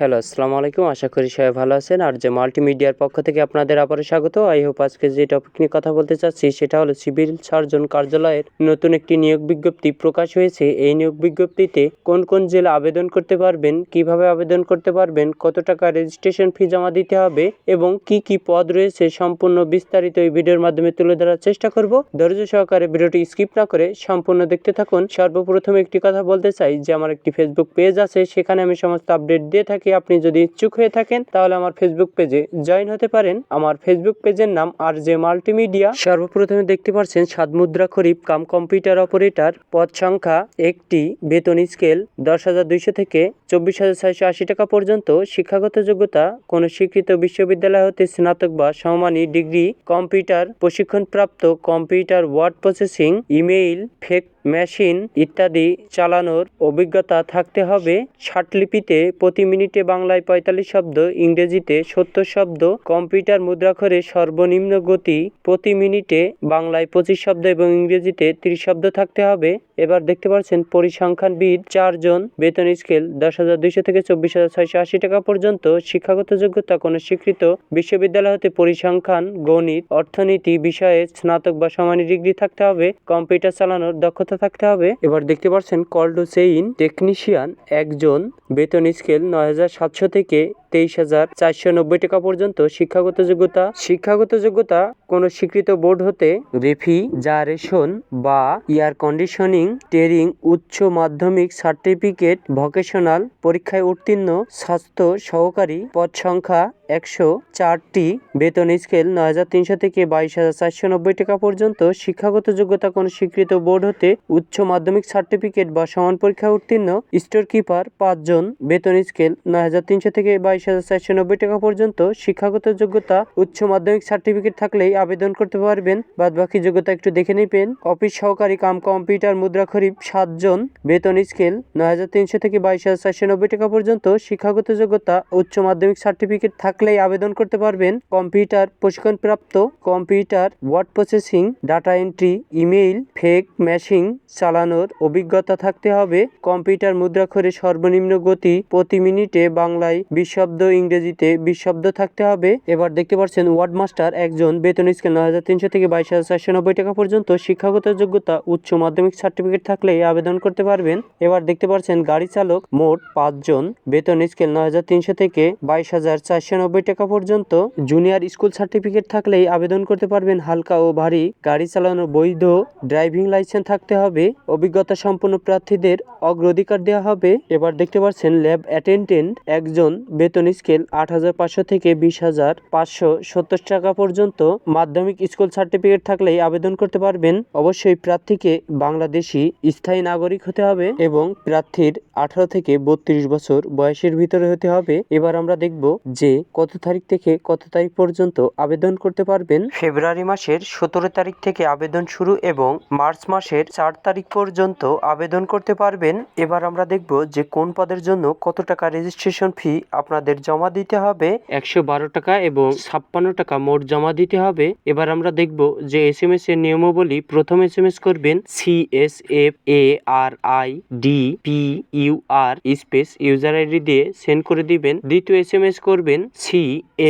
Hello, আসসালামু আলাইকুম। আশা করি সবাই ভালো আছেন। আর যে মাল্টিমিডিয়ার পক্ষ থেকে আপনাদের আবারও স্বাগত। আই হোপ আজকে যে টপিক নিয়ে কথা বলতে চাচ্ছি, সেটা হলো সিভিল সার্জন কার্যালয়ের নতুন একটি নিয়োগ বিজ্ঞপ্তি প্রকাশ হয়েছে। এই নিয়োগ বিজ্ঞপ্তিতে কোন কোন জেলা আবেদন করতে পারবেন, কীভাবে আবেদন করতে পারবেন, কত টাকা রেজিস্ট্রেশন ফি জমা দিতে হবে এবং কি কি পদ রয়েছে, সম্পূর্ণ বিস্তারিত এই ভিডিওর মাধ্যমে তুলে ধরার চেষ্টা করব। ধৈর্য সহকারে ভিডিওটি স্কিপ না করে সম্পূর্ণ দেখতে থাকুন। সর্বপ্রথম একটি কথা বলতে চাই, যে আমার একটি ফেসবুক পেজ আছে, সেখানে আমি সমস্ত আপডেট দিয়ে থাকি। আপনি যদি ইচ্ছুক হয়ে থাকেন, তাহলে আমার ফেসবুক পেজে জয়েন হতে পারেন। আমার ফেসবুক পেজের নাম আর জে মাল্টিমিডিয়া সর্বপ্রথমে দেখতে পাচ্ছেন সাত মুদ্রা খরিফ কাম কম্পিউটার অপারেটর পদ সংখ্যা একটি, বেতন স্কেল দশ হাজার দুইশো থেকে চব্বিশ হাজার ছয়শো আশি টাকা পর্যন্ত। শিক্ষাগত যোগ্যতা, কোনো স্বীকৃত বিশ্ববিদ্যালয় হতে স্নাতক বা সমমানী ডিগ্রি। কম্পিউটার প্রশিক্ষণপ্রাপ্ত computer word processing email fax machine ইত্যাদি চালানোর অভিজ্ঞতা থাকতে হবে। ষাটলিপিতে প্রতি মিনিটে বাংলায় পঁয়তাল্লিশ শব্দ, ইংরেজিতে সত্তর শব্দ, কম্পিউটার মুদ্রাক্ষরে সর্বনিম্ন গতি প্রতি মিনিটে বাংলায় পঁচিশ শব্দ এবং ইংরেজিতে তিরিশ শব্দ থাকতে হবে। এবার দেখতে পাচ্ছেন পরিসংখ্যানবিদ চারজন বেতন স্কেল দশ হাজার দুইশো থেকে চব্বিশ হাজার ছয়শো আশি টাকা পর্যন্ত, শিক্ষাগত যোগ্যতা কোনো স্বীকৃত বিশ্ববিদ্যালয় হতে পরিসংখ্যান, গণিত, অর্থনীতি বিষয়ে স্নাতক বা সমানী ডিগ্রি থাকতে হবে, কম্পিউটার চালানোর দক্ষতা থাকতে হবে। এবার দেখতে পাচ্ছেন কল টু সেইন টেকনিশিয়ান একজন বেতন স্কেল নয় হাজার সাতশো থেকে তেইশ হাজার চারশো নব্বই টাকা পর্যন্ত শিক্ষাগত যোগ্যতা। শিক্ষাগত যোগ্যতা, কোনো স্বীকৃত বোর্ড হতে রেফ্রিজারেশন বা এয়ার কন্ডিশনিং ট্রেনিং উচ্চ মাধ্যমিক সার্টিফিকেট, ভোকেশনাল, পরীক্ষায় উত্তীর্ণ, স্বাস্থ্য সহকারী, পদ সংখ্যা একশো চারটি, বেতন স্কেল নয় হাজার তিনশো থেকে বাইশ হাজার চারশো নব্বই টাকা পর্যন্ত, শিক্ষাগত যোগ্যতা, কোনো স্বীকৃত বোর্ড হতে উচ্চ মাধ্যমিক সার্টিফিকেট বা সমান পরীক্ষা উত্তীর্ণ স্টোর কিপার পাঁচজন, বেতন স্কেল নয় হাজার তিনশো থেকে বাইশ হাজার চারশো নব্বই টাকা পর্যন্ত শিক্ষাগত যোগ্যতা, উচ্চ মাধ্যমিক সার্টিফিকেট থাকলেই আবেদন করতে পারবেন। বাদ বাকি যোগ্যতা একটু দেখে নেবেন। অফিস সহকারী কাম কম্পিউটার মুদ্রা খরিফ সাতজন, বেতন স্কেল নয় হাজার তিনশো থেকে বাইশ হাজার চারশো নব্বই টাকা পর্যন্ত শিক্ষাগত যোগ্যতা, উচ্চ মাধ্যমিক সার্টিফিকেট থাকলেই আবেদন করতে পারবেন। কম্পিউটার প্রশিক্ষণপ্রাপ্ত computer, word processing, data entry, email, fax machine চালানোর অভিজ্ঞতা থাকতে হবে। কম্পিউটার মুদ্রাক্ষরে সর্বনিম্ন গতি প্রতি মিনিটে বাংলায় বিশ শব্দ ইংরেজিতে বিশ শব্দ থাকতে হবে। এবার দেখতে পাচ্ছেন ওয়ার্ড মাস্টার একজন বেতন স্কেল নয় হাজার তিনশো থেকে বাইশ হাজার চারশো নব্বই টাকা পর্যন্ত শিক্ষাগত যোগ্যতা, উচ্চ মাধ্যমিক সার্টিফিকেট থাকলেই আবেদন করতে পারবেন। এবার দেখতে পাচ্ছেন গাড়ি চালক মোট পাঁচজন বেতন স্কেল নয় হাজার তিনশো থেকে বাইশ হাজার চারশো নব্বই টাকা পর্যন্ত। জুনিয়র স্কুল সার্টিফিকেট থাকলেই আবেদন করতে পারবেন হালকা ও ভারী। গাড়ি চালানোর বৈধ, ড্রাইভিং লাইসেন্স থাকতে হবে। অভিজ্ঞতা সম্পন্ন প্রার্থীদের অগ্রাধিকার দেওয়া হবে। এবার দেখতে পাচ্ছেন ল্যাব অ্যাটেন্ডেন্ট একজন বেতন স্কেল আট হাজার পাঁচশো থেকে বিশ হাজার পাঁচশো সত্তর টাকা পর্যন্ত মাধ্যমিক স্কুল সার্টিফিকেট থাকলেই আবেদন করতে পারবেন। অবশ্যই প্রার্থীকে বাংলাদেশি স্থায়ী নাগরিক হতে হবে এবং প্রার্থীর আঠারো থেকে বত্রিশ বছর বয়সের ভিতরে হতে হবে। এবার আমরা দেখব যে কত তারিখ থেকে কত তারিখ পর্যন্ত আবেদন করতে পারবেন। ফেব্রুয়ারি মাসের সতেরো তারিখ থেকে আবেদন শুরু এবং মার্চ মাসের চার তারিখ পর্যন্ত আবেদন করতে পারবেন। এবার আমরা দেখব যে কোন পদের জন্য কত টাকা রেজিস্ট্রেশন ফি আপনাদের জমা দিতে হবে। একশো বারো টাকা এবং ছাপ্পান্ন টাকা মোট জমা দিতে হবে। এবার আমরা দেখব যে এস এম এস এর নিয়মাবলী প্রথম এস এম এস করবেন C S F A R I D P U R space user ID দিয়ে সেন্ড করে দিবেন। দ্বিতীয় এস এম এস করবেন C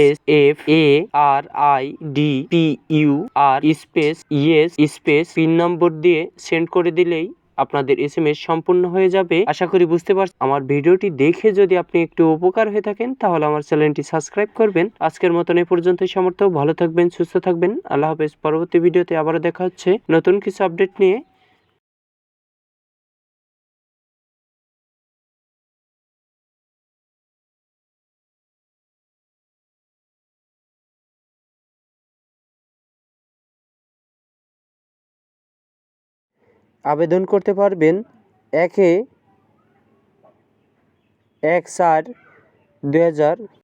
S F A R I D P U R space yes space PIN number দিয়ে send করে দিলেই আপনাদের S M S সম্পূর্ণ হয়ে যাবে। আশা করি বুঝতে পারছেন আমার ভিডিওটি দেখে যদি আপনি একটু উপকার হয়ে থাকেন, তাহলে আমার চ্যানেলটি সাবস্ক্রাইব করবেন। আজকের মতন এ পর্যন্তই সমর্থ ভালো থাকবেন, সুস্থ থাকবেন। আল্লাহ হাফেজ। পরবর্তী ভিডিওতে আবারও দেখা হচ্ছে। নতুন কিছু আপডেট নিয়ে আবেদন করতে পারবেন একে এক চার দু হাজার